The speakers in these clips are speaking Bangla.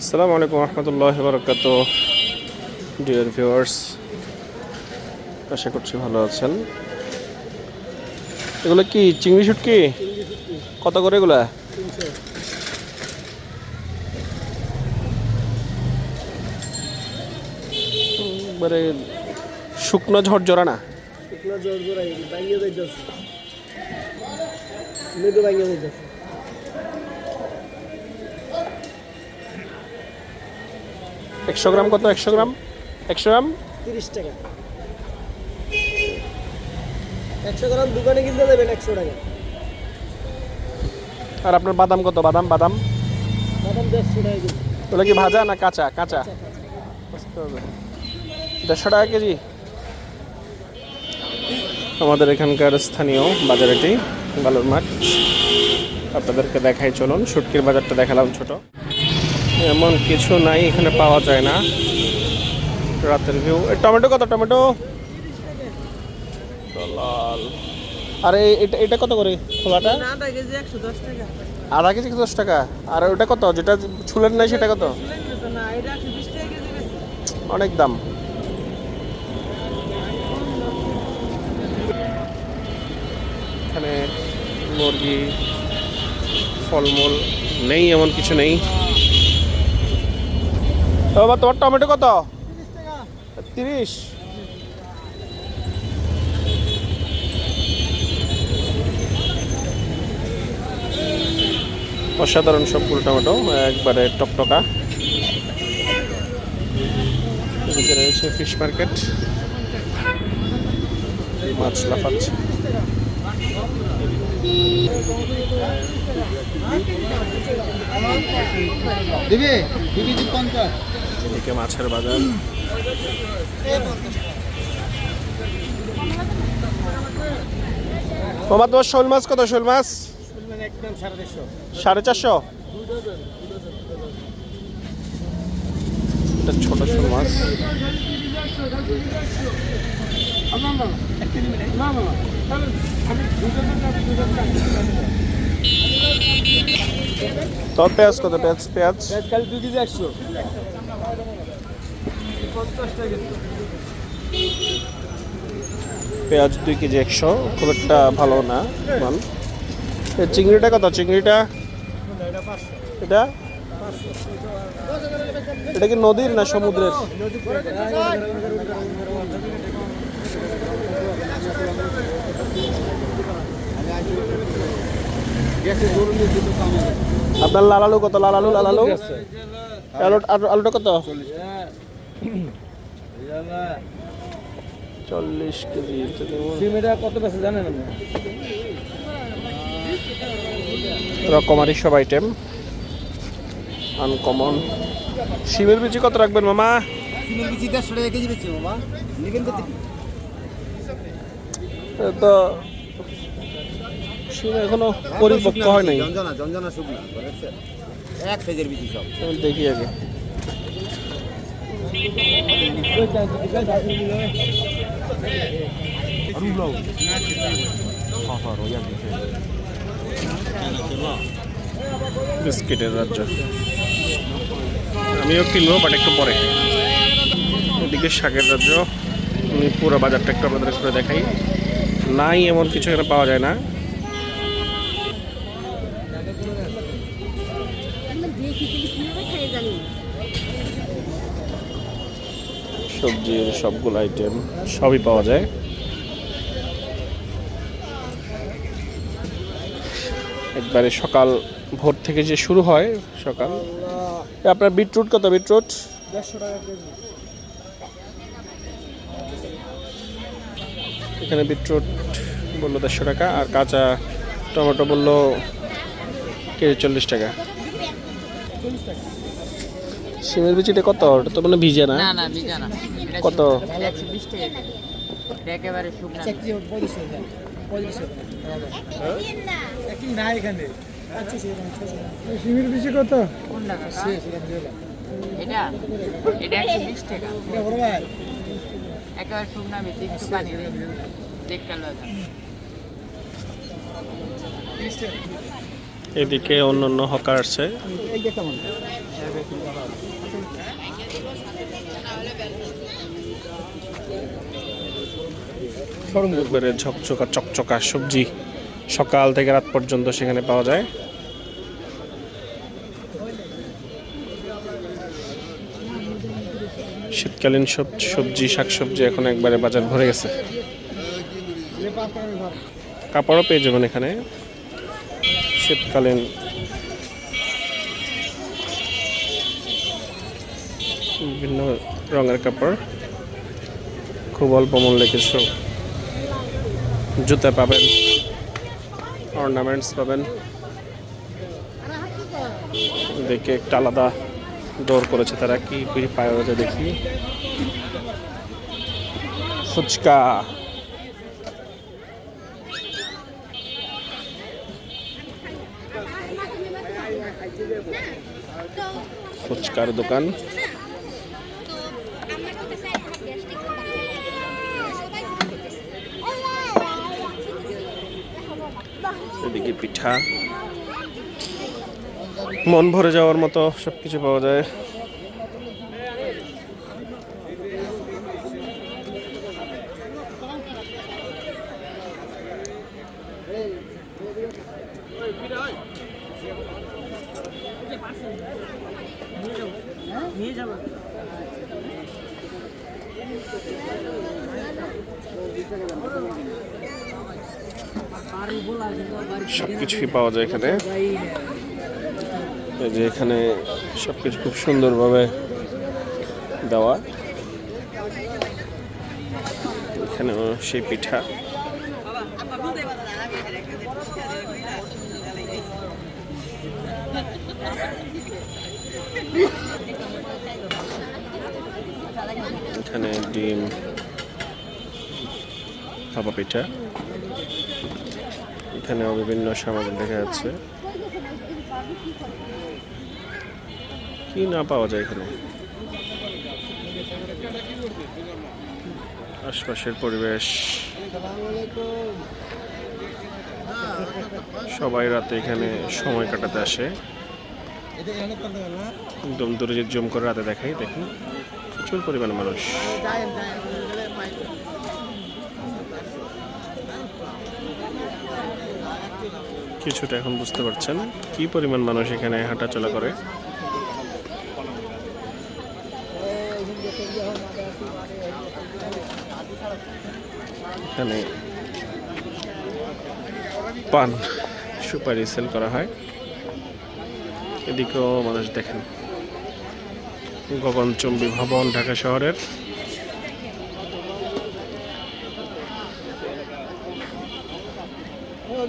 আসসালামু আলাইকুম রহমতুল্লাহ বরকাত। ডিয়ার ভিউয়ার্স আশা করছি ভালো আছেন। এগুলো কি চিংড়ি শুটকি? কত করে এগুলা? একবারে শুকনো ঝরঝরা না? শুকনো জোড়াই ভাঙিয়ে যাইতেছে। যাইতেছে। একশো গ্রাম কত? একশো গ্রাম? একশো গ্রাম? তিরিশ টাকা। একশো গ্রাম দোকানে কিনতে দেবেন একশো টাকা। আর আপনার বাদাম কত? বাদাম বাদাম? বাদাম দেড়শো টাকা কিনতে ওগুলো কি ভাজা না কাঁচা? কাঁচা। দেড়শো টাকা কেজি? আমাদের এখানকার স্থানীয় বাজার এটি বালুর মাঠ আপনাদেরকে দেখাই চলুন শুটকির বাজারটা দেখালাম ছোট। এমন কিছু নাই এখানে পাওয়া যায় না। রাতের ভিউ। টমেটো কত টমেটো? লাল আরে এটা এটা কত করে খোলাটা? আধা কেজি একশো দশ টাকা। আর ওটা কত? যেটা ছুলেন নাই সেটা কত? অনেক দাম। এখানে মুরগি ফলমূল নেই এমন কিছু নেই। বাবা তোমার টমেটো কত? তিরিশ অসাধারণ সবগুলো টমেটো একবারে টকটকা। এদিকে রয়েছে ফিশ মার্কেট মাছ লাফাচ্ছে। দিবে? দু কেজি পঞ্চাশ। এদিকে মাছের বাজার। মামা তোমার শোল মাছ কত? শোল মাছ? সাড়ে চারশো? ছোট শোল মাছ। তোর পেঁয়াজ কত? পেঁয়াজ পেঁয়াজ? কাল দু কেজি একশো পঞ্চাশ পেঁয়াজ দুই কেজি একশো, খুব একটা ভালো না মাল। চিংড়িটা কত? চিংড়িটা? এটা? এটা কি নদীর না সমুদ্রের? আপনার লাল আলু কত? লাল আলু লাল আলু আলু আলু- আলুটা কত? চল্লিশ কেজি সিমেটা কত বেশি জানেন রকমারি সব আইটেম আনকমন শিমের বিচি কত রাখবেন মামা? সিমের কেজি দেড়শো টাকা কেজি বেচছে বাবা নেবেন কত তো শিম এখনও পরিপক্ক হয় নাই। জঞ্জনা জঞ্জনা শুকনা এক পেজের বিচি সব। দেখি আগে। বিস্কিটের রাজ্য। আমিও কিনবো বাট একটু পরে। এদিকে শাকের রাজ্য। আমি পুরো বাজারটা একটু আপনাদের করে দেখাই। নাই এমন কিছু এখানে পাওয়া যায় না। সবজির সবগুলো আইটেম সবই পাওয়া যায়। একবারে সকাল ভোর থেকে যে শুরু হয়, সকাল। আপনার বিটরুট কত বিটরুট? এখানে বিটরুট বলল দেড়শো টাকা, আর কাঁচা টমেটো বলল কেজি চল্লিশ টাকা। সিমের বিচিটা কত? ওটা তো মানে ভিজে না? না না ভিজা না। কত? একেবারে শুকনা। না এখানে? আচ্ছা সিমের বেশি কত? এটা? এটা একশো বিশ টাকা। একেবারে শুকনা বেশি একটু পানি দেখতে এদিকে অন্য অন্য হকার আছে। একবারে ঝকঝকা, চকচকা সবজি সকাল থেকে রাত পর্যন্ত সেখানে পাওয়া যায়। শীতকালীন সব সবজি, শাকসবজি এখন একবারে বাজার ভরে গেছে। কাপড়ও পেয়ে যাবেন এখানে। শীতকালীন বিভিন্ন রঙের কাপড়। খুব অল্প মূল্যে কিছু জুতা পাবেন। অর্নামেন্টস পাবেন। দেখে একটা আলাদা দৌড় করেছে তারা। কি পায় ওটা দেখি। ফুচকা। ফুচকার দোকান। এদিকে পিঠা। মন ভরে যাওয়ার মতো সব কিছু পাওয়া যায়। নিয়ে সব কিছুই পাওয়া যায় এখানে। এই যে এখানে সব কিছু খুব সুন্দরভাবে দেওয়া। এখানেও সেই পিঠা। এখানে ডিম ভাপা পিঠা। এখানেও বিভিন্ন সামগ্রী দেখা যাচ্ছে। কি না পাওয়া যায় এখানে? আশপাশের পরিবেশ। সবাই রাতে এখানে সময় কাটাতে আসে। একদম দূরে জুম করে রাতে দেখাই দেখুন প্রচুর পরিমাণে মানুষ। কিছুটা এখন বুঝতে পারছেন কি পরিমাণ মানুষ এখানে হাঁটাচলা করে। এখানে পান সুপারি সেল করা হয়। এদিকেও মানুষ দেখেন। গগনচুম্বী ভবন ঢাকা শহরের।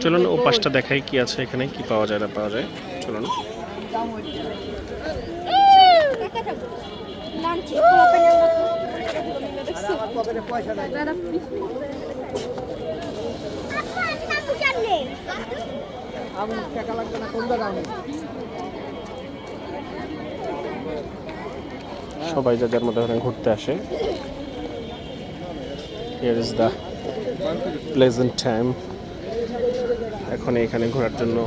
চলুন ও পাশটা দেখাই কি আছে এখানে, কি পাওয়া যায় না পাওয়া যায়। চলুন। সবাই যা যার মধ্যে ঘুরতে আসে। Here is the pleasant time এখন এখানে ঘোরার জন্য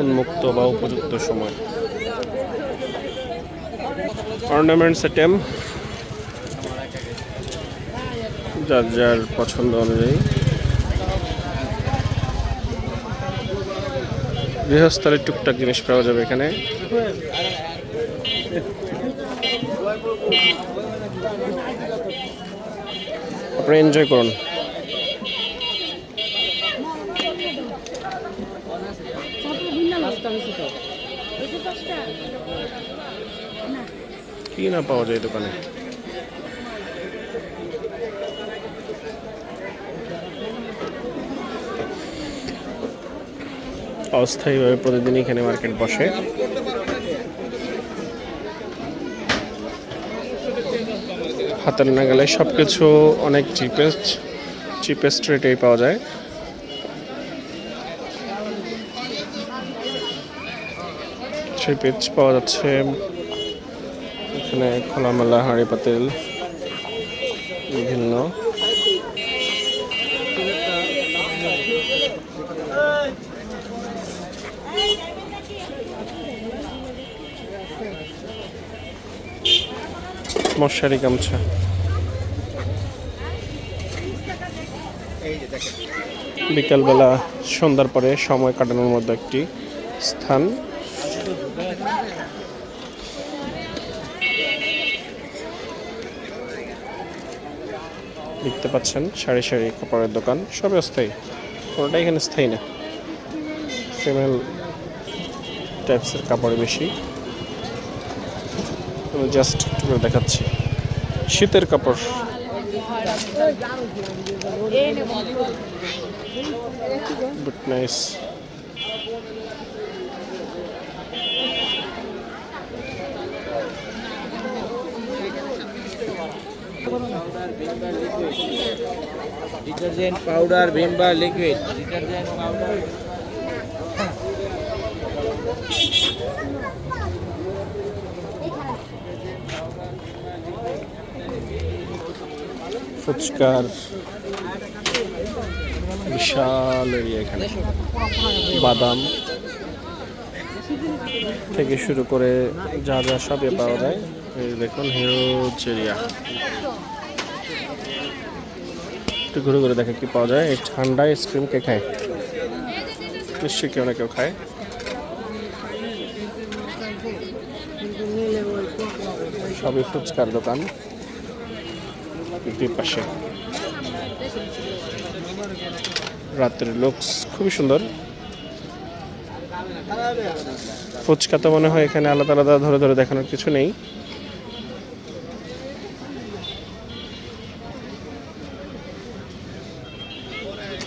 উন্মুক্ত বা উপযুক্ত সময়। অর্নামেন্টস আইটেম যার যার পছন্দ অনুযায়ী। গৃহস্থলের টুকটাক জিনিস পাওয়া যাবে এখানে। আপনারা এনজয় করুন। কি না পাওয়া যায় দোকানে? অস্থায়ীভাবে প্রতিদিন এখানে মার্কেট বসে। হাতের নাগালে সব কিছু অনেক চিপেস্ট চিপেস্ট রেটেই পাওয়া যায়। পিচ পাওয়া যাচ্ছে এখানে খোলামেলা হাঁড়ি পাতিল, বিভিন্ন। মশারি গামছা। বিকালবেলা সন্ধ্যার পরে সময় কাটানোর মধ্যে একটি স্থান। দেখতে পাচ্ছেন, সারি সারি কাপড়ের দোকান, সবই অস্থায়ী। কোনোটাই এখানে স্থায়ী না। ফিমেল টাইপসের কাপড় বেশি। আমি জাস্ট একটু করে দেখাচ্ছি। শীতের কাপড়। Good nice detergent powder, Vim bar liquid. Detergent powder ফুচকার বিশাল এরিয়া এখানে। বাদাম থেকে শুরু করে যা যা সবই পাওয়া যায়। দেখুন হিউজ এরিয়া একটু ঘুরে ঘুরে দেখে কি পাওয়া যায়। এই ঠান্ডা আইসক্রিম কে খায়? নিশ্চয়ই কেউ না কেউ খায়। সবই ফুচকার দোকান। দুই পাশে। রাতের লুকস খুবই সুন্দর। ফুচকা তো মনে হয় এখানে আলাদা আলাদা ধরে ধরে দেখানোর কিছু নেই।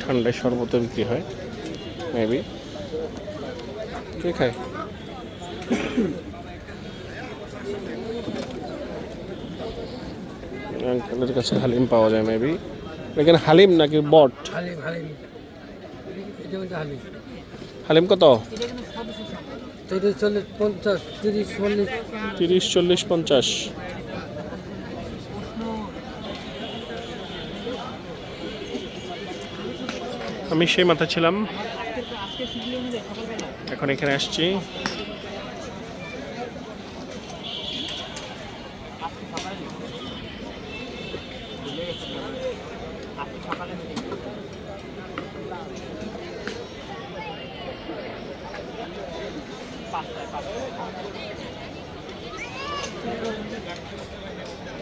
ঠান্ডায় শরবত বিক্রি হয় মেবি কে খায়? আঙ্কেলের কাছে হালিম পাওয়া যায় মেবি এখানে হালিম নাকি বট? হালিম হালিম। হালিম। হালিম কত? তিরিশ চল্লিশ পঞ্চাশ তিরিশ চল্লিশ। তিরিশ চল্লিশ পঞ্চাশ। আমি সেই মাথা ছিলাম। এখন এখানে আসছি।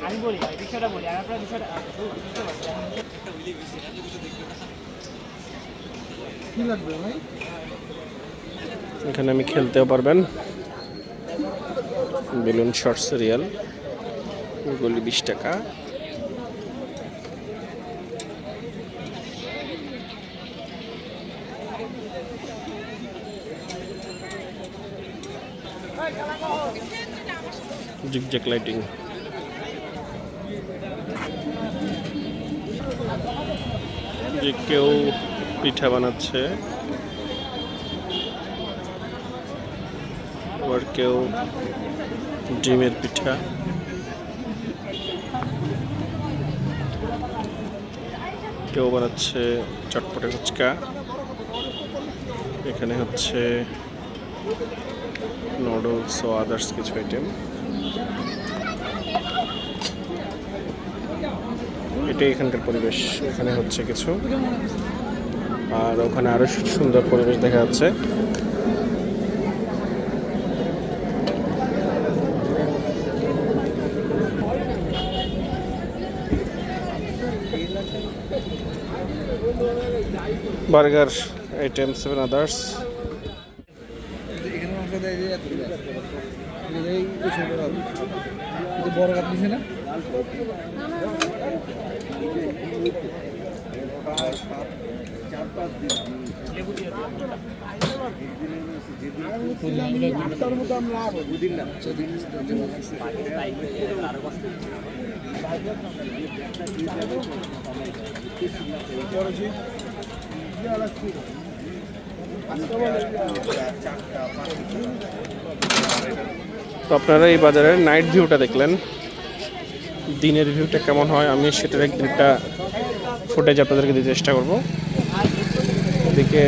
আমি বলি বিষয়টা বলি আর আপনার বিষয়টা বুঝতে পারছেন কি লাগবে ভাই এখানে আমি খেলতেও পারবেন। বেলুন শর্ট সিরিয়াল গুলি বিশ টাকা। জিগজ্যাক লাইটিং যে কেউ পিঠা বানাচ্ছে। আবার কেউ ডিমের পিঠা। কেউ বানাচ্ছে চটপটে ফুচকা। এখানে হচ্ছে নুডলস ও আদার্স কিছু আইটেম। এটাই এখানকার পরিবেশ। এখানে হচ্ছে কিছু আর ওখানে আরও সুন্দর পরিবেশ দেখা যাচ্ছে। বার্গার আইটেম সেভেন আদার্স বড় কাপ না। তো আপনারা এই বাজারের নাইট ভিউটা দেখলেন। দিনের ভিউটা কেমন হয়? আমি সেটার একটা ফুটেজ আপনাদেরকে দিতে চেষ্টা করব। এদিকে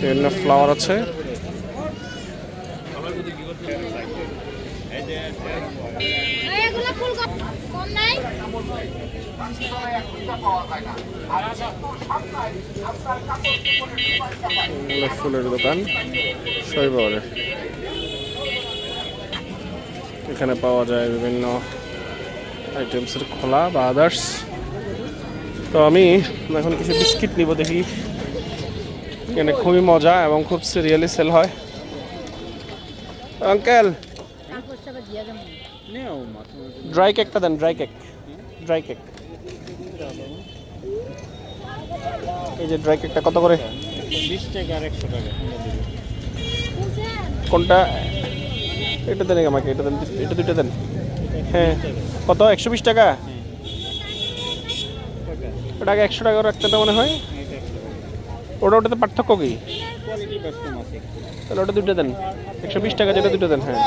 বিভিন্ন ফ্লাওয়ার আছে। ফুলের দোকান, শৈবালের। এখানে পাওয়া যায় বিভিন্ন আইটেমসের খোলা বা আদার্স তো আমি এখন কিছু বিস্কিট নিব দেখি। এখানে খুবই মজা এবং খুব সিরিয়ালি সেল হয়। আঙ্কেল ড্রাই কেকটা দেন ড্রাই কেক ড্রাই কেক এই যে ড্রাই কেকটা কত করে? কোনটা? এটা দেন আমাকে এটা দেন এটা দুইটা দেন। হ্যাঁ কত? একশো বিশ টাকা? ওটা আগে একশো টাকা রাখতে মনে হয়। ওটা ওটাতে পার্থক্য কি? তাহলে ওটা দুটো দেন। একশো বিশ টাকা যেটা দুটো দেন হ্যাঁ।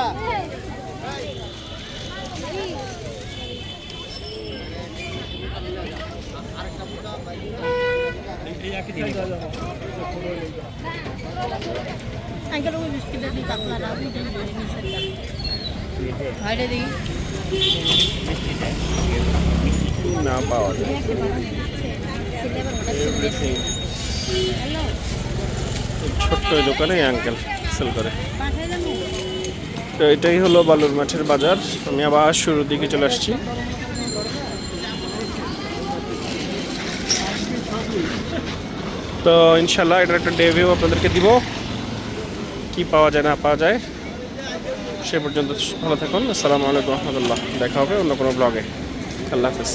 না পাওয়া যায়। ছোট্ট এই দোকানে আঙ্কেল সেল করে। তো এটাই হলো বালুর মাঠের বাজার। আমি আবার শুরুর দিকে চলে আসছি। তো ইনশাল্লাহ এটার একটা ডেভিউ আপনাদেরকে দিব। কি পাওয়া যায় না পাওয়া যায় সে পর্যন্ত ভালো থাকুন। আসসালামু আলাইকুম রহমতুল্লাহ। দেখা হবে অন্য কোনো ব্লগে আল্লাহ হাফিজ।